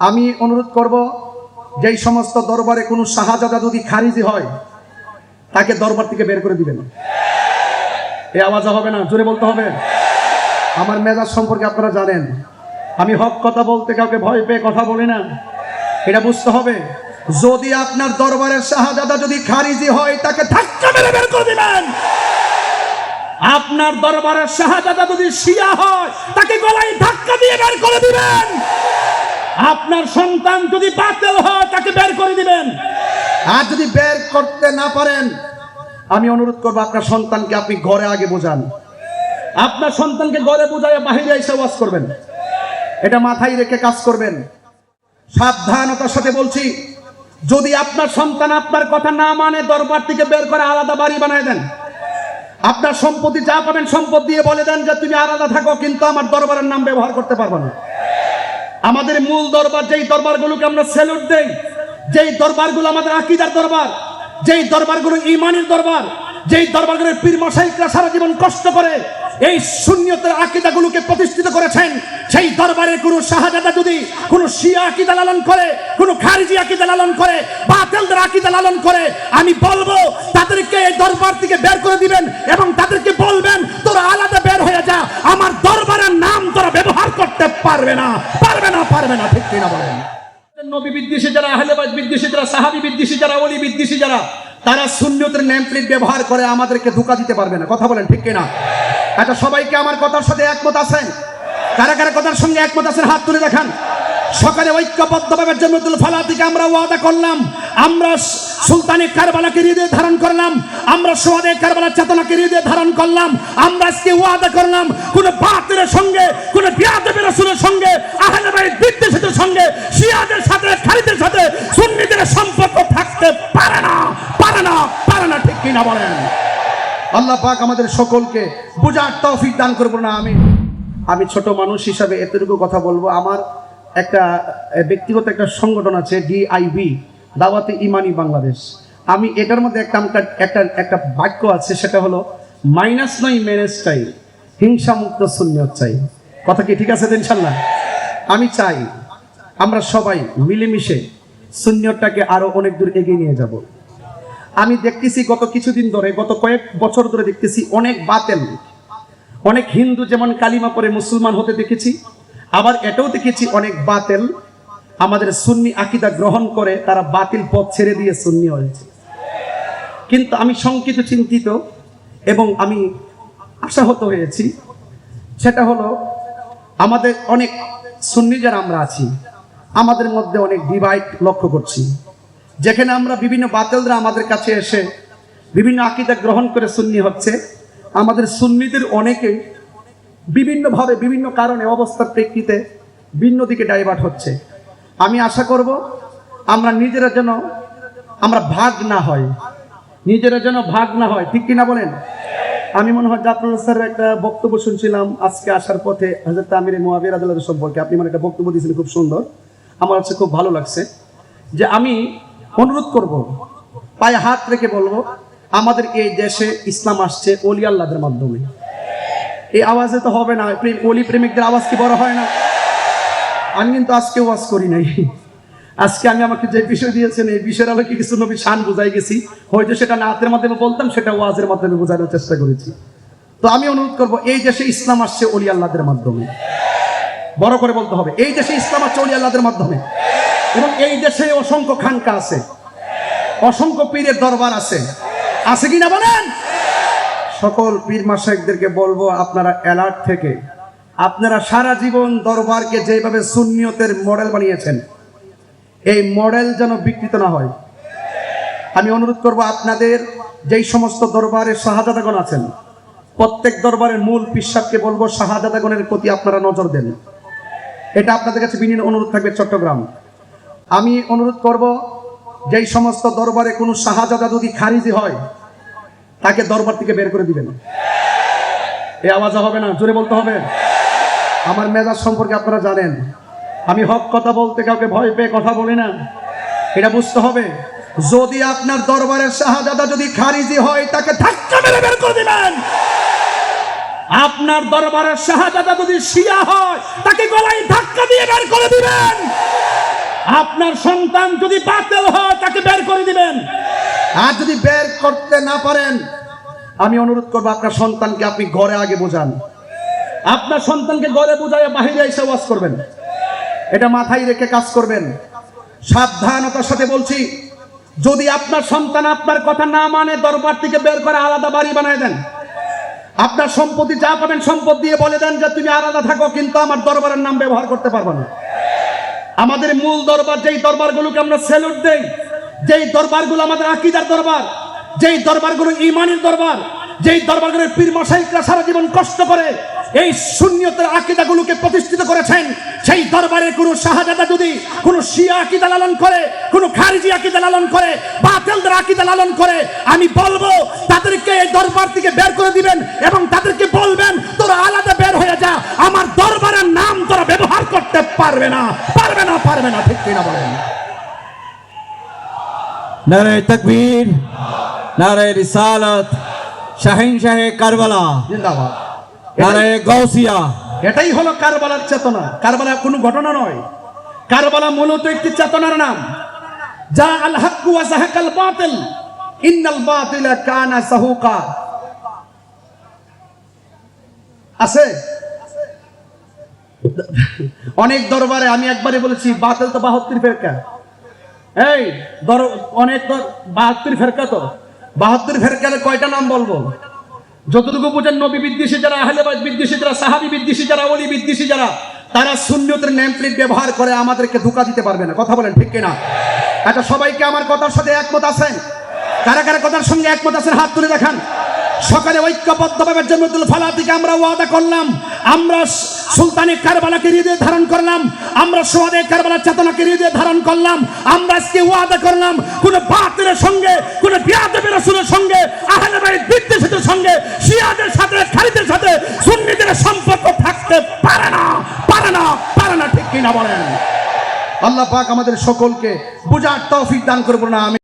আমি অনুরোধ করব, যেই সমস্ত দরবারে কোনো শাহজাদা যদি খারিজি হয়, তাকে দরবার থেকে বের করে দিবেন। এই আওয়াজ হবে না? জোরে বলতে হবে? আমার মেজাজ সম্পর্কে আপনারা জানেন। আমি হক কথা বলতে কাউকে ভয় পেয়ে কথা বলি না। এটা বুঝতে হবে। যদি আপনার দরবারের শাহজাদা যদি খারিজি হয়, তাকে ধাক্কা মেরে বের করে দিবেন। আপনার দরবারের শাহজাদা যদি শিয়া হয়, তাকে গলায় ধাক্কা দিয়ে বের করে দিবেন। আপনার সন্তান যদি বাতিল হয়, তাকে বের করে দিবেন। আর যদি বের করতে না পারেন, আমি অনুরোধ করব আপনার সন্তানকে আপনি ঘরে আগে বোঝান। আপনার সন্তানকে ঘরে বোঝায় বাহিরে এসে ওয়াজ করবেন। এটা মাথায় রেখে কাজ করবেন। সাবধানতার সাথে বলছি, যদি আপনার সন্তান আপনার কথা না মানে দরবার থেকে বের করে আলাদা বাড়ি বানায় দেন। আপনার সম্পত্তি যা পাবেন সম্পদ দিয়ে বলে দেন যে, তুমি আলাদা থাকো, কিন্তু আমার দরবারের নাম ব্যবহার করতে পারব না। আমাদের মূল দরবার, যেই দরবারগুলোকে আমরা স্যালুট দেই, যেই দরবারগুলো আমাদের আকিদার দরবার, যেই দরবারগুলো ইমানের দরবার, যেই দরবারগুলোর পীর মশাইকরা সারা জীবন কষ্ট করে, এই শূন্যতের আকিদাগুলোকে প্রতিষ্ঠিত করেছেন, সেই দরবারে কোনো শাহজাদা যদি কোনো শিয়া আকিদা লালন করে, কোনো খারিজি আকিদা লালন করে, বাতেলদের আকিদা লালন করে, আমি বলব, তাদেরকে এই দরবার থেকে বের করে দিবেন এবং তাদেরকে বলবেন তোরা আলাদা বের হয়ে যা আমার দরবারের নাম তোরা ব্যবহার করতে পারবে না পারবে না পারবে না ঠিক কিনা বলেন নবী বিদ্বেষী যারা আহলেবাদ বিদ্বেষী যারা, সাহাবি বিদ্বেষী যারা অলি বিদ্বেষী যারা, তারা শূন্যতের ন্যামপ্লিট ব্যবহার করে আমাদেরকে ধোকা দিতে পারবে না। কথা বলেন ঠিক কিনা? আচ্ছা সবাইকে আমার কথার সাথে একমত আছেন? কারা কারা কথার সঙ্গে একমত আছেন? হাত তুলে দেখান। সকালে ঐক্যবদ্ধভাবে জন্মতুল ফালা থেকে আমরা ওয়াদা করলাম। আমরা সুলতানি কারবালাকে হৃদয়ে ধারণ করলাম। আমরা সোয়াদে কারবালার চেতনাকে হৃদয়ে ধারণ করলাম। আমরা আজকে ওয়াদা করলাম, কোন বাতিলের সঙ্গে, কোন বিয়াদবের রাসূলের সঙ্গে, আহলে বিদ্বেষীদের সঙ্গে, শিয়াদের সাথে, খালিদের সাথে, সুন্নিদের সম্পর্ক থাকতে পারে না পারে না পারে না, ঠিক কিনা বলেন? আল্লাহ পাক আমাদের সকলকে বুঝার তৌফিক দান করব না আমি আমি ছোট মানুষ হিসাবে এতটুকু কথা বলব। আমার একটা ব্যক্তিগত একটা সংগঠন আছে ডিআইবি দাওয়াতে ইমানি বাংলাদেশ। আমি এটার মধ্যে একটা একটা একটা একটা বাক্য আছে, সেটা হলো, মাইনাস নয়, ম্যানেজ চাই। হিংসা মুক্ত শূন্য চাই। কথা কি ঠিক আছে ইনশাল্লাহ আমি চাই আমরা সবাই মিলেমিশে শূন্যটাকে আরও অনেক দূর এগিয়ে নিয়ে যাব। আমি দেখতেছি গত কিছুদিন ধরে, গত কয়েক বছর ধরে দেখতেছি অনেক বাতেল, অনেক হিন্দু যেমন কালিমা পরে মুসলমান হতে দেখেছি আবার এটাও দেখেছি অনেক বাতেল। আমাদের সুন্নি আকিদা গ্রহণ করে তারা বাতিল পথ ছেড়ে দিয়ে সুন্নি হয়েছে। কিন্তু আমি শঙ্কিত, চিন্তিত এবং আমি আশাহত হয়েছি। সেটা হলো, আমাদের অনেক সুন্নি যারা আমরা আছি, আমাদের মধ্যে অনেক ডিভাইড লক্ষ্য করছি। যেখানে আমরা বিভিন্ন বাতেলরা আমাদের কাছে এসে বিভিন্ন আকিদা গ্রহণ করে সুন্নি হচ্ছে। আমাদের সুন্নিদের অনেকে বিভিন্নভাবে বিভিন্ন কারণে অবস্থার প্রেক্ষিতে ভিন্ন দিকে ডাইভার্ট হচ্ছে। আমি আশা করব, আমরা নিজেরা যেন, আমরা ভাগ না হয়। নিজেরা যেন ভাগ না হয়। ঠিক কিনা বলেন? আমি মনে হয় জাফর স্যারের একটা বক্তব্য শুনছিলাম আজকে আসার পথে হাজরত আমির মুয়াবির আদালত সম্পর্কে। আপনি মানে একটা বক্তব্য দিয়েছিলেন খুব সুন্দর। আমার হচ্ছে খুব ভালো লাগছে যে আমি অনুরোধ করব, পায়ে হাত রেখে বলব, আমাদের এই দেশে ইসলাম আসছে অলি মাধ্যমে। এই আওয়াজে তো হবে না, প্রেম- অলি প্রেমিকদের আওয়াজ কি বড় হয় না? আমি কিন্তু আজকে ওয়াজ করি নাই। আজকে আমি আমাকে যে বিষয় দিয়েছেন, এই বিষয়ের আলোকে কিছু নবী শান বুঝাই গেছি। হয়তো সেটা নাতের মাধ্যমে বলতাম, সেটা ওয়াজের মাধ্যমে বোঝানোর চেষ্টা করেছি। তো আমি অনুরোধ করব, এই দেশে ইসলাম আসছে অলি আল্লাহদের মাধ্যমে। বড় করে বলতে হবে, এই দেশে ইসলাম আসছে অলি আল্লাহদের মাধ্যমে। এবং এই দেশে অসংখ্য খানকা আছে। অসংখ্য পীরের দরবার আছে। আছে কি না বলেন? সকল পীর মাসাইকদেরকে বলব, আপনারা অ্যালার্ট থেকে। আপনারা সারা জীবন দরবারকে যেভাবে সুন্নিয়তের মডেল বানিয়েছেন, এই মডেল যেন বিকৃত না হয়। আমি অনুরোধ করব, আপনাদের যেই সমস্ত দরবারে শাহজাদাগণ আছেন, প্রত্যেক দরবারের মূল পিসাবকে বলব শাহজাদাগণের প্রতি আপনারা নজর দেন। এটা আপনাদের কাছে বিনীত অনুরোধ থাকবে চট্টগ্রাম। আমি অনুরোধ করব, যেই সমস্ত দরবারে কোনো শাহজাদা যদি খারিজি হয় তাকে দরবার থেকে বের করে দিবেন। এই আওয়াজ হবে না, জোরে বলতে হবে। আমার মেজাজ সম্পর্কে আপনারা জানেন। আমি হক কথা বলতে কাউকে ভয় পেয়ে কথা বলি না। এটা বুঝতে হবে। যদি আপনার দরবারের শাহজাদা যদি খারিজি হয়, তাকে ধাক্কা মেরে বের করে দিবেন। আপনার দরবারের শাহজাদা যদি শিয়া হয়, তাকে গলায় ধাক্কা দিয়ে বের করে দিবেন। আপনার সন্তান যদি বাতিল হয়, তাকে বের করে দিবেন। আর যদি বের করতে না পারেন, আমি অনুরোধ করব আপনার সন্তানকে আপনি ঘরে আগে বোঝান। আপনার সন্তানকে ঘরে বোঝায় বাহিরে এসে ওয়াজ করবেন। এটা মাথায় রেখে কাজ করবেন। সাবধানতার সাথে বলছি, যদি আপনার সন্তান আপনার কথা না মানে দরবার থেকে বের করে আলাদা বাড়ি বানায় দেন। আপনার সম্পত্তি যা পাবেন সম্পদ দিয়ে বলে দেন যে, তুমি আলাদা থাকো, কিন্তু আমার দরবারের নাম ব্যবহার করতে পারব না। আমাদের মূল দরবার, যেই দরবারগুলোকে আমরা স্যালুট দেই যেই দরবারগুলো আমাদের আকিদার দরবার, যেই দরবারগুলো ইমানের দরবার, যেই দরবারগুলোর পীর মশাইকরা সারা জীবন কষ্ট করে, এই শূন্যতের আকিদাগুলোকে প্রতিষ্ঠিত করেছেন, সেই দরবারে কোনো শাহজাদা যদি, কোনো শিয়া আকিদা লালন করে, কোনো খারিজি আকিদা লালন করে, বাতেলদের আকিদা লালন করে, আমি বলব, তাদেরকে এই দরবার থেকে বের করে দিবেন এবং তাদেরকে বলবেন, তোরা আলাদা বের হয়ে যা, আমার দরবারের নাম তোরা ব্যবহার করতে পারবে না পারবে না পারবে না, ঠিক কিনা বলেন? নারে তকবীর নারে রিসালত শাহিন শাহে কারবালা জিন্দাবাদ। নারে গৌসিয়া এটাই হলো কারবালার চেতনা। কারবালা কোনো ঘটনা নয়। কারবালা মূলত একটি চেতনার নাম। যা আল হাক্কু ওয়া জাহাকাল বাতিল। ইন্নাল বাতিলা কানা সাহুকা। আছে? অনেক দরবারে আমি একবারে বলেছি বাতিল তো বাহাত্তর ফেরকা। এই, ধরো, অনেক বাহাত্তর ফেরকা তো। বাহাত্তর ফেরকার কয়টা নাম বলব? যতটুকু বোঝেন, নবী বিদ্বেষী যারা আহলেবাদ বিদ্বেষী যারা, সাহাবি বিদ্বেষী যারা অলি বিদ্বেষী যারা, তারা শূন্যতের নেম প্লেট ব্যবহার করে আমাদেরকে ধোকা দিতে পারবে না। কথা বলেন ঠিক কিনা? আচ্ছা সবাইকে আমার কথার সাথে একমত আছেন? কারা কারা কথার সঙ্গে একমত আছেন? হাত তুলে দেখান। সকালে ঐক্যবদ্ধভাবে জন্মতুল ফালা থেকে আমরা ওয়াদা করলাম, আমরা সুলতানি কারবালাকে হৃদয়ে ধারণ করলাম, আমরা সোহাদে কারবালার চেতনাকে হৃদয়ে ধারণ করলাম, আমরা আজকে ওয়াদা করলাম, কোন বাতিলের সঙ্গে, কোন বিয়াদবের রসুলের সঙ্গে, আহলে বাইত বিদ্বেষীদের সঙ্গে, শিয়াদের সাথে, খালিদের সাথে সুন্নিদের সম্পর্ক থাকতে পারে না পারে না পারে না, ঠিক কিনা বলেন? আল্লাহ পাক আমাদের সকলকে বুঝার তৌফিক দান করব না আমি